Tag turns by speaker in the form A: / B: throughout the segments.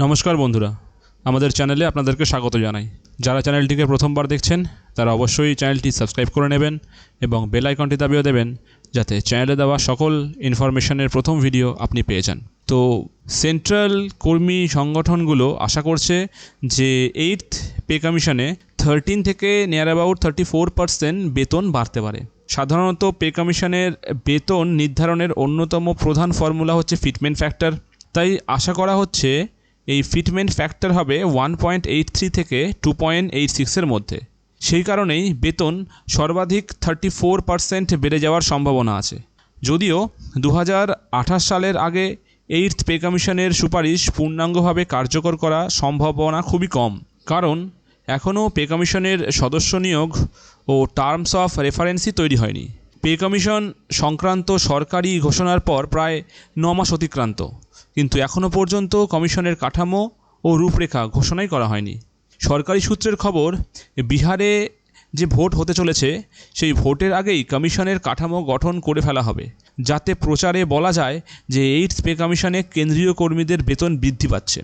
A: নমস্কার বন্ধুরা, আমাদের চ্যানেলে আপনাদেরকে স্বাগত জানাই। যারা চ্যানেলটিকে প্রথমবার দেখছেন, তারা অবশ্যই চ্যানেলটি সাবস্ক্রাইব করে নেবেন এবং বেল আইকনটি দাবিও দেবেন যাতে চ্যানেলে দেওয়া সকল ইনফরমেশনের প্রথম ভিডিও আপনি পেয়ে যান। তো সেন্ট্রাল কর্মী সংগঠনগুলো আশা করছে যে এইট পে কমিশনে থার্টিন থেকে near about thirty four percent বেতন বাড়তে পারে। সাধারণত পে কমিশনের বেতন নির্ধারণের অন্যতম প্রধান ফর্মুলা হচ্ছে ফিটমেন্ট ফ্যাক্টর। তাই আশা করা হচ্ছে এই ফিটমেন্ট ফ্যাক্টর হবে ওয়ান পয়েন্ট এইট থ্রি থেকে টু পয়েন্ট এইট সিক্সের মধ্যে। সেই কারণেই বেতন সর্বাধিক থার্টি ফোর পার্সেন্ট বেড়ে যাওয়ার সম্ভাবনা আছে। যদিও দু সালের আগে এইট পে কমিশনের সুপারিশ পূর্ণাঙ্গভাবে কার্যকর করা সম্ভাবনা খুবই কম। কারণ এখনও পে কমিশনের সদস্য নিয়োগ ও টার্মস অফ রেফারেন্সই তৈরি হয়নি। পে কমিশন সংক্রান্ত সরকারি ঘোষণার পর প্রায় ন মাস অতিক্রান্ত। কিন্তু এখনও পর্যন্ত কমিশনের কাঠামো ও রূপরেখা ঘোষণাই করা হয়নি। সরকারি সূত্রের খবর, বিহারে যে ভোট হতে চলেছে, সেই ভোটের আগেই কমিশনের কাঠামো গঠন করে ফেলা হবে। যাতে প্রচারে বলা যায় যে এইডস পে কমিশনে কেন্দ্রীয় কর্মীদের বেতন বৃদ্ধি পাচ্ছে।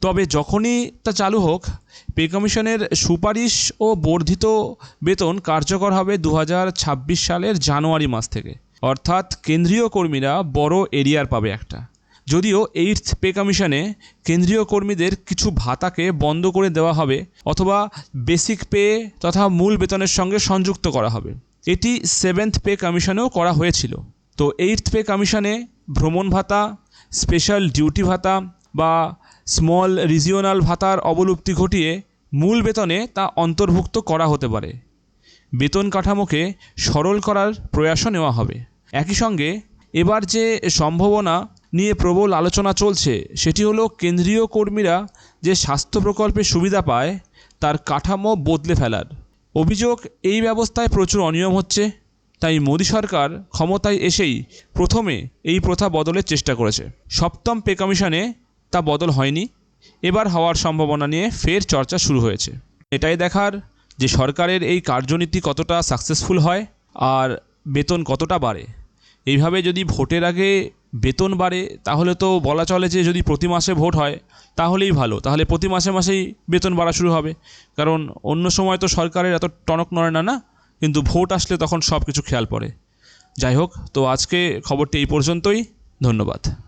A: তবে যখনই তা চালু হোক, পে কমিশনের সুপারিশ ও বর্ধিত বেতন কার্যকর হবে দু হাজার ছাব্বিশ সালের জানুয়ারি মাস থেকে। অর্থাৎ কেন্দ্রীয় কর্মীরা বড় এরিয়ার পাবে একটা। যদিও এইটথ পে কমিশনে কেন্দ্রীয় কর্মীদের কিছু ভাতাকে বন্ধ করে দেওয়া হবে অথবা বেসিক পে তথা মূল বেতনের সঙ্গে সংযুক্ত করা হবে। এটি সেভেন্থ পে কমিশনেও করা হয়েছিল। তো এইটথ পে কমিশনে ভ্রমণ ভাতা, স্পেশাল ডিউটি ভাতা বা স্মল রিজিওনাল ভাতার অবলুপ্তি ঘটিয়ে মূল বেতনে তা অন্তর্ভুক্ত করা হতে পারে। বেতন কাঠামোকে সরল করার প্রয়াসও নেওয়া হবে। একই সঙ্গে, এবার যে সম্ভাবনা নিয়ে প্রবল আলোচনা চলছে, সেটি হলো কেন্দ্রীয় কর্মীরা যে স্বাস্থ্য প্রকল্পে সুবিধা পায়, তার কাঠামো বদলে ফেলার। অভিযোগ, এই ব্যবস্থায় প্রচুর অনিয়ম হচ্ছে। তাই মোদী সরকার ক্ষমতায় এসেই প্রথমে এই প্রথা বদলের চেষ্টা করেছে। সপ্তম পে কমিশনে তা বদল হয়নি। এবার হওয়ার সম্ভাবনা নিয়ে ফের চর্চা শুরু হয়েছে। এটাই দেখার যে সরকারের এই কার্যনীতি কতটা সাকসেসফুল হয় আর বেতন কতটা বাড়ে। এইভাবে যদি ভোটের আগে বেতন বাড়ে, তাহলে তো বলা চলে যে যদি প্রতি মাসে ভোট হয়, তাহলেই ভালো। তাহলে প্রতি মাসে মাসেই বেতন বাড়া শুরু হবে। কারণ অন্য সময় তো সরকারের এত টনক নড়ে না না, কিন্তু ভোট আসলে তখন সব কিছু খেয়াল পড়ে। যাই হোক, তো আজকে খবরটি এই পর্যন্তই। ধন্যবাদ।